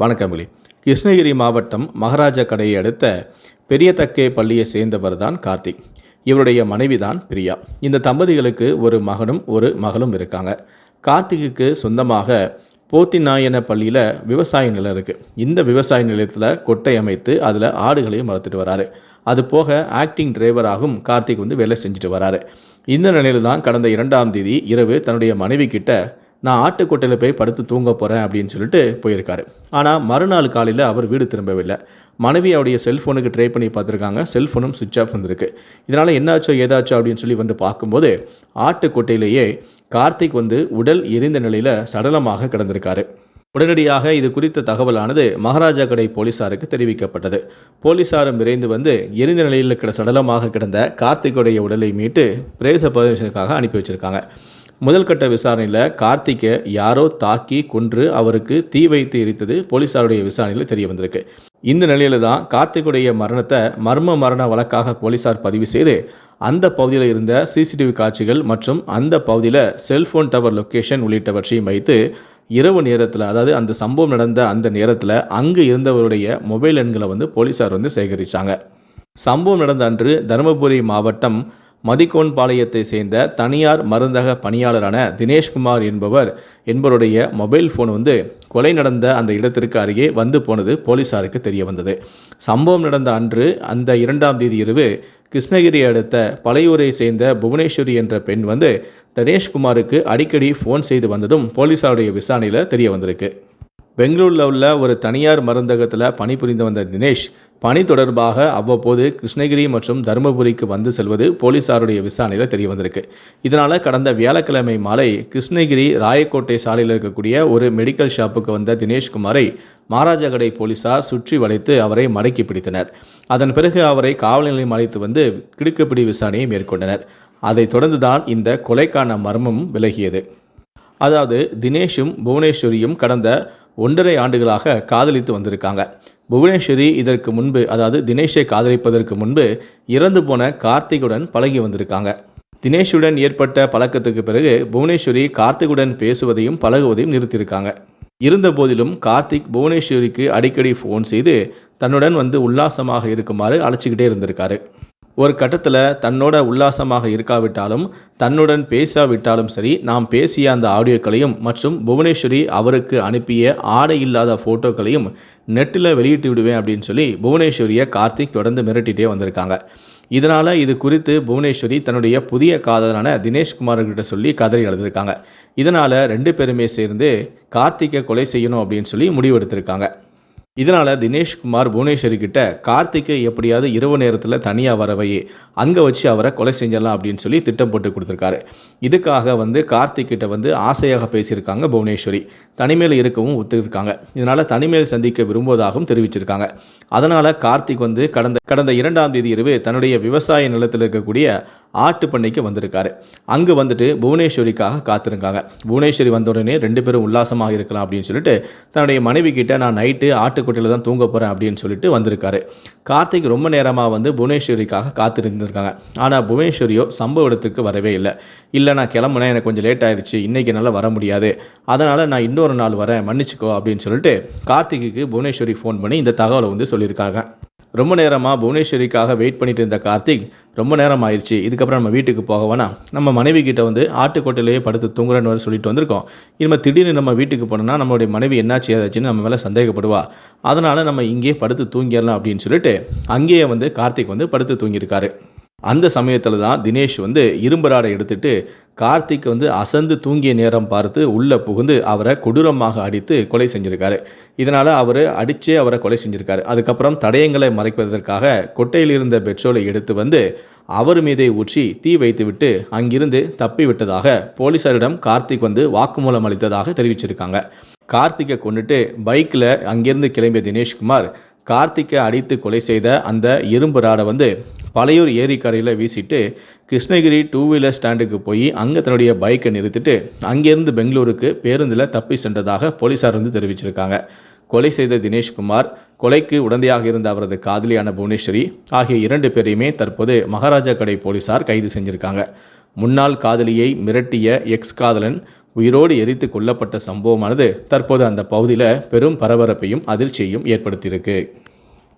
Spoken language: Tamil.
வணக்கமிலி கிருஷ்ணகிரி மாவட்டம் மகாராஜா கடையை அடுத்த பெரியதக்கே பள்ளியை சேர்ந்தவர் தான் கார்த்திக். இவருடைய மனைவி தான் பிரியா. இந்த தம்பதிகளுக்கு ஒரு மகனும் ஒரு மகளும் இருக்காங்க. கார்த்திக்கு சொந்தமாக போத்திநாயன பள்ளியில் விவசாய நிலம் இருக்குது இந்த விவசாய நிலையத்தில் கொட்டை அமைத்து அதில் ஆடுகளையும் வளர்த்துட்டு வராரு. அது போக ஆக்டிங் டிரைவராகவும் கார்த்திக் வந்து வேலை செஞ்சுட்டு வராரு. இந்த நிலையில் தான் கடந்த இரண்டாம் தேதி இரவு தன்னுடைய மனைவி கிட்ட நான் ஆட்டுக்கொட்டையில் போய் படுத்து தூங்க போகிறேன் அப்படின்னு சொல்லிட்டு போயிருக்காரு. ஆனால் மறுநாள் காலையில் அவர் வீடு திரும்பவில்லை. மனைவி அவருடைய செல்ஃபோனுக்கு ட்ரை பண்ணி பார்த்துருக்காங்க. செல்ஃபோனும் சுவிட்ச் ஆஃப் வந்திருக்கு. இதனால் என்னாச்சோ ஏதாச்சோ அப்படின்னு சொல்லி வந்து பார்க்கும்போது ஆட்டுக்கொட்டையிலேயே கார்த்திக் வந்து உடல் எரிந்த நிலையில் சடலமாக கிடந்திருக்காரு. உடனடியாக இது குறித்த தகவலானது மகாராஜா கடை போலீசாருக்கு தெரிவிக்கப்பட்டது. போலீசாரும் விரைந்து வந்து எரிந்த நிலையில் கிட சடலமாக கிடந்த கார்த்திக்குடைய உடலை மீட்டு பிரேச பிரதேசத்துக்காக அனுப்பி வச்சிருக்காங்க. முதல் கட்ட விசாரணையில் கார்த்திக்கை யாரோ தாக்கி கொன்று அவருக்கு தீ வைத்து எரித்தது போலீசாருடைய விசாரணையில் தெரிய வந்திருக்கு. இந்த நிலையில தான் கார்த்திக்குடைய மரணத்தை மர்ம மரண வழக்காக போலீசார் பதிவு செய்து அந்த பகுதியில் இருந்த சிசிடிவி காட்சிகள் மற்றும் அந்த பகுதியில் செல்போன் டவர் லொக்கேஷன் உள்ளிட்டவற்றையும் வைத்து இரவு நேரத்தில் அதாவது அந்த சம்பவம் நடந்த அந்த நேரத்தில் அங்கு இருந்தவருடைய மொபைல் எண்களை வந்து போலீசார் வந்து சேகரித்தாங்க சம்பவம் நடந்த அன்று தருமபுரி மாவட்டம் மதிக்கோன் பாளையத்தை சேர்ந்த தனியார் மருந்தக பணியாளரான தினேஷ்குமார் என்பவர் என்பவருடைய மொபைல் ஃபோன் வந்து கொலை நடந்த அந்த இடத்திற்கு அருகே வந்து போனது போலீசாருக்கு தெரிய வந்தது சம்பவம் நடந்த அன்று அந்த இரண்டாம் தேதி இரவு கிருஷ்ணகிரி அடுத்த பழையூரை சேர்ந்த புவனேஸ்வரி என்ற பெண் வந்து தினேஷ்குமாருக்கு அடிக்கடி ஃபோன் செய்து வந்ததும் போலீசாருடைய விசாரணையில் தெரிய வந்திருக்கு பெங்களூரில் உள்ள ஒரு தனியார் மருந்தகத்தில் பணிபுரிந்து வந்த தினேஷ் பணி தொடர்பாக அவ்வப்போது கிருஷ்ணகிரி மற்றும் தருமபுரிக்கு வந்து செல்வது போலீசாருடைய விசாரணையில் தெரிய வந்திருக்கு இதனால் கடந்த வியாழக்கிழமை மாலை கிருஷ்ணகிரி ராயக்கோட்டை சாலையில் இருக்கக்கூடிய ஒரு மெடிக்கல் ஷாப்புக்கு வந்த தினேஷ்குமாரை மகாராஜாகடை போலீசார் சுற்றி வளைத்து அவரை மடக்கி பிடித்தனர். அதன் பிறகு அவரை காவல் நிலையம் அழைத்து வந்து கிடுக்குப்பிடி விசாரணையை மேற்கொண்டனர். அதைத் தொடர்ந்துதான் இந்த கொலைக்கான மர்மம் விலகியது. அதாவது தினேஷும் புவனேஸ்வரியும் கடந்த ஒன்றரை ஆண்டுகளாக காதலித்து வந்திருக்காங்க. புவனேஸ்வரி இதற்கு முன்பு அதாவது தினேஷை காதலிப்பதற்கு முன்பு இறந்து போன கார்த்திகுடன் பழகி வந்திருக்காங்க. தினேஷுடன் ஏற்பட்ட பழக்கத்துக்கு பிறகு புவனேஸ்வரி கார்த்திகுடன் பேசுவதையும் பழகுவதையும் நிறுத்தியிருக்காங்க. இருந்த போதிலும் கார்த்திக் புவனேஸ்வரிக்கு அடிக்கடி ஃபோன் செய்து தன்னுடன் வந்து உல்லாசமாக இருக்குமாறு அழைச்சிக்கிட்டே இருந்திருக்காரு. ஒரு கட்டத்தில் தன்னோட உல்லாசமாக இருக்காவிட்டாலும் தன்னுடன் பேசாவிட்டாலும் சரி நாம் பேசிய அந்த ஆடியோக்களையும் மற்றும் புவனேஸ்வரி அவருக்கு அனுப்பிய ஆடை இல்லாத ஃபோட்டோக்களையும் நெட்டில் வெளியிட்டு விடுவேன் அப்படின்னு சொல்லி புவனேஸ்வரியை கார்த்திக் தொடர்ந்து மிரட்டிகிட்டே வந்திருக்காங்க. இதனால் இது குறித்து புவனேஸ்வரி தன்னுடைய புதிய காதலான தினேஷ்குமார்கிட்ட சொல்லி கதறி எழுதியிருக்காங்க. இதனால் ரெண்டு பேருமே சேர்ந்து கார்த்திக்கை கொலை செய்யணும் அப்படின்னு சொல்லி முடிவெடுத்திருக்காங்க. இதனால் தினேஷ்குமார் புவனேஸ்வரி கிட்ட கார்த்திக்கை எப்படியாவது இரவு நேரத்தில் தனியாக வரவையே அங்கே வச்சு அவரை கொலை செஞ்சிடலாம் அப்படின்னு சொல்லி திட்டம் போட்டு கொடுத்துருக்காரு. இதுக்காக வந்து கார்த்திக்கிட்ட வந்து ஆசையாக பேசியிருக்காங்க புவனேஸ்வரி. தனிமையில் இருக்கவும் ஒத்துருக்காங்க இதனால் தனிமையில் சந்திக்க விரும்புவதாகவும் தெரிவிச்சிருக்காங்க. அதனால் கார்த்திக் வந்து கடந்த கடந்த இரண்டாம் தேதி இரவு தன்னுடைய விவசாய நிலத்தில் இருக்கக்கூடிய ஆட்டு பண்ணைக்கு வந்திருக்காரு. அங்கே வந்துட்டு புவனேஸ்வரிக்காக காத்திருக்காங்க. புவனேஸ்வரி வந்த உடனே ரெண்டு பேரும் உல்லாசமாக இருக்கலாம் அப்படின்னு சொல்லிட்டு தன்னுடைய மனைவி கிட்ட நான் நைட்டு ஆட்டுக்குட்டியில் தான் தூங்க போகிறேன் அப்படின்னு சொல்லிட்டு வந்திருக்காரு. கார்த்திக் ரொம்ப நேரமாக வந்து புவனேஸ்வரிக்காக காத்திருந்திருக்காங்க. ஆனால் புவனேஸ்வரியோ சம்பவ இடத்துக்கு வரவே இல்லை. இல்லை நான் கிளம்புனேன் எனக்கு கொஞ்சம் லேட் ஆயிடுச்சு இன்றைக்கி என்னால் வர முடியாது. அதனால் நான் இன்னொரு நாள் வரேன் மன்னிச்சுக்கோ அப்படின்னு சொல்லிட்டு கார்த்திக்கு புவனேஸ்வரி ஃபோன் பண்ணி இந்த தகவலை வந்து சொல்லியிருக்காங்க. ரொம்ப நேரமாக புவனேஸ்வரிக்காக வெயிட் பண்ணிட்டு இருந்த கார்த்திக் ரொம்ப நேரம் ஆயிடுச்சு இதுக்கப்புறம் நம்ம வீட்டுக்கு போக வேணாம். நம்ம மனைவி கிட்ட வந்து ஆட்டுக்கோட்டையிலேயே படுத்து தூங்குறேன்னு சொல்லிட்டு வந்திருக்கோம். இனிமேல் திடீர்னு நம்ம வீட்டுக்கு போனோம்னா நம்மளுடைய மனைவி என்னாச்சு ஏதாச்சுன்னு நம்ம மேலே சந்தேகப்படுவா. அதனால் நம்ம இங்கேயே படுத்து தூங்கிடலாம் அப்படின்னு சொல்லிட்டு அங்கேயே வந்து கார்த்திக் வந்து படுத்து தூங்கியிருக்காரு. அந்த சமயத்தில் தான் தினேஷ் வந்து இரும்பு ராடை எடுத்துட்டு கார்த்திக் வந்து அசந்து தூங்கிய நேரம் பார்த்து உள்ளே புகுந்து அவரை கொடூரமாக அடித்து கொலை செஞ்சுருக்காரு. இதனால் அவர் அடித்தே அவரை கொலை செஞ்சுருக்காரு. அதுக்கப்புறம் தடயங்களை மறைப்பதற்காக கொட்டையில் இருந்த பெட்ரோலை எடுத்து வந்து அவர் மீதே ஊற்றி தீ வைத்துவிட்டு அங்கிருந்து தப்பிவிட்டதாக போலீசாரிடம் கார்த்திக் வந்து வாக்குமூலம் அளித்ததாக தெரிவிச்சிருக்காங்க. கார்த்திக்கை கொண்டுட்டு பைக்கில் அங்கிருந்து கிளம்பிய தினேஷ்குமார் கார்த்திக்கை அடித்து கொலை செய்த அந்த இரும்பு ராடை வந்து பழையூர் ஏரிக்கரையில் வீசிட்டு கிருஷ்ணகிரி டூ வீலர் ஸ்டாண்டுக்கு போய் அங்கே தன்னுடைய பைக்கை நிறுத்திட்டு அங்கேருந்து பெங்களூருக்கு பேருந்தில் தப்பி சென்றதாக போலீசார் வந்து தெரிவிச்சிருக்காங்க. கொலை செய்த தினேஷ்குமார் கொலைக்கு உடந்தையாக இருந்த அவரது காதலியான புவனேஸ்வரி ஆகிய இரண்டு பேரையுமே தற்போது மகாராஜா கடை போலீசார் கைது செஞ்சிருக்காங்க. முன்னாள் காதலியை மிரட்டிய எக்ஸ் காதலன் உயிரோடு எரித்து கொல்லப்பட்ட சம்பவமானது தற்போது அந்த பகுதியில் பெரும் பரபரப்பையும் அதிர்ச்சியையும் ஏற்படுத்தியிருக்கு.